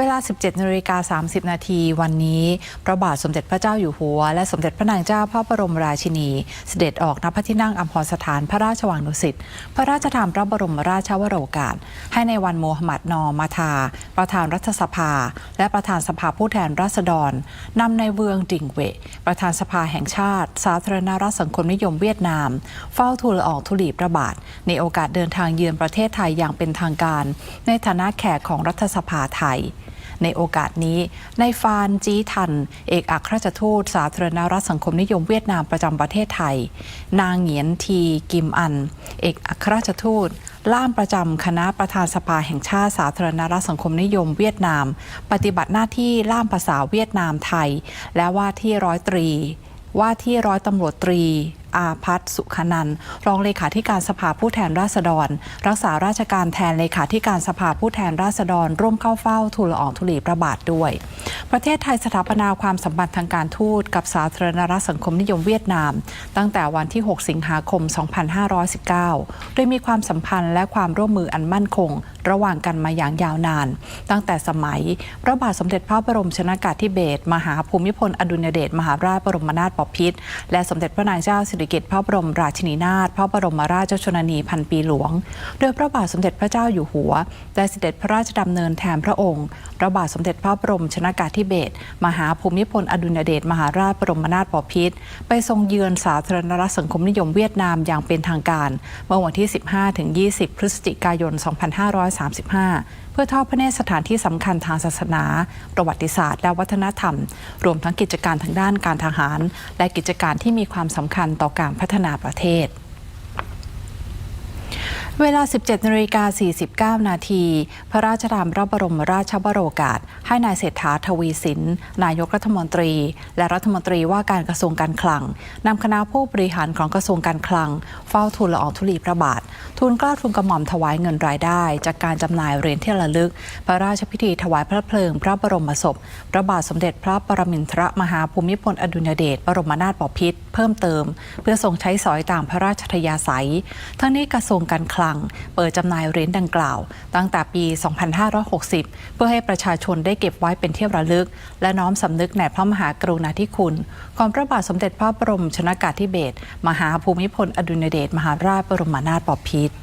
เวลา 17นาฬิกา30 นาทีวันนี้ พระบาทสมเด็จพระเจ้าอยู่หัว และสมเด็จพระนางเจ้าพระบรมราชินี เสด็จออกณพระที่นั่งอัมพรสถานพระราชวังดุสิตพระราชทานพระบรมราชวโรกาส ให้ในวันโมฮัมหมัดนอมาทาประธานรัฐสภา และประธานสภาผู้แทนราษฎรนำในเวืองดิ่งเว ประธานสภาแห่งชาติ สาธารณรัฐสังคมนิยมเวียดนาม เฝ้าทูลอองธุลีพระบาท ในโอกาสเดินทางเยือนประเทศไทยอย่างเป็นทางการ ในฐานะแขกของรัฐสภาไทย ในโอกาสนี้ในฟานจีทัน เอกอัครราชทูตสาธารณรัฐสังคมนิยมเวียดนามประจำประเทศไทย นางเหงียนทีกิมอัน เอกอัครราชทูตล่ามประจำคณะประธานสภาแห่งชาติสาธารณรัฐสังคมนิยมเวียดนาม ปฏิบัติหน้าที่ล่ามภาษาเวียดนามไทย และว่าที่ร้อยตรี ว่าที่ร้อยตำรวจตรี อาพัฒสุขนันรองเลขาธิการสภาผู้แทนราษฎร รักษาราชการแทนเลขาธิการสภาผู้แทนราษฎร ร่วมเข้าเฝ้าทูลละอองธุลีพระบาทด้วย ประเทศไทยสถาปนาความสัมพันธ์ทางการทูตกับสาธารณรัฐสังคมนิยมเวียดนาม ตั้งแต่วันที่ 6 สิงหาคม 2519 โดยมีความสัมพันธ์และความร่วมมืออันมั่นคง ระหว่างกันมาอย่างยาวนาน ตั้งแต่สมัย พระบาทสมเด็จพระบรมชนากาธิเบศรมหาภูมิพลอดุลยเดชมหาราชบรมนาถบพิตรและสมเด็จพระนางเจ้าสิริกิติ์พระบรมราชินีนาถพระบรมราชชนนีพันปีหลวง โดยพระบาทสมเด็จพระเจ้าอยู่หัว ได้เสด็จพระราชดำเนินแทนพระองค์ พระบาทสมเด็จพระบรมชนากาธิเบศรมหาภูมิพลอดุลยเดชมหาราชบรมนาถบพิตรไปทรงเยือนสาธารณรัฐสังคมนิยมเวียดนามอย่างเป็นทางการ เมื่อวันที่ 15-20 พฤศจิกายน 2535เพื่อทอดพระเนตรสถานที่สำคัญทางศาสนา ประวัติศาสตร์และวัฒนธรรม รวมทั้งกิจการทางด้านการทหาร และกิจการที่มีความสำคัญต่อการพัฒนาประเทศ เวลา 17นาฬิกา49 นาที พระราชทานพระบรมราชวโรกาส ให้นายเศรษฐาทวีสิน นายกรัฐมนตรี และรัฐมนตรีว่าการกระทรวงการคลังนำคณะผู้บริหารของกระทรวงการคลัง เฝ้าทูลละอองธุลีพระบาท ทูลกล้าทูลกระหม่อมถวายเงินรายได้ จากการจำหน่ายเหรียญที่ระลึก พระราชพิธีถวายพระเพลิง พระบรมศพ พระบาทสมเด็จพระปรมินทรมหาภูมิพลอดุลยเดชบรมนาถบพิตร เพิ่มเติม เพื่อทรงใช้สอยตามพระราชทยาศัย ทั้งนี้กระทรวงการคลัง เปิดจำหน่ายเหรียญดังกล่าว ตั้งแต่ปี 2560 เพื่อให้ประชาชนได้เก็บไว้เป็นที่ระลึก และน้อมสำนึกในพระมหากรุณาธิคุณของพระบาทสมเด็จพระบรมชนากาธิเบศรมหาภูมิพลอดุลยเดชมหาราชบรมนาถบพิตร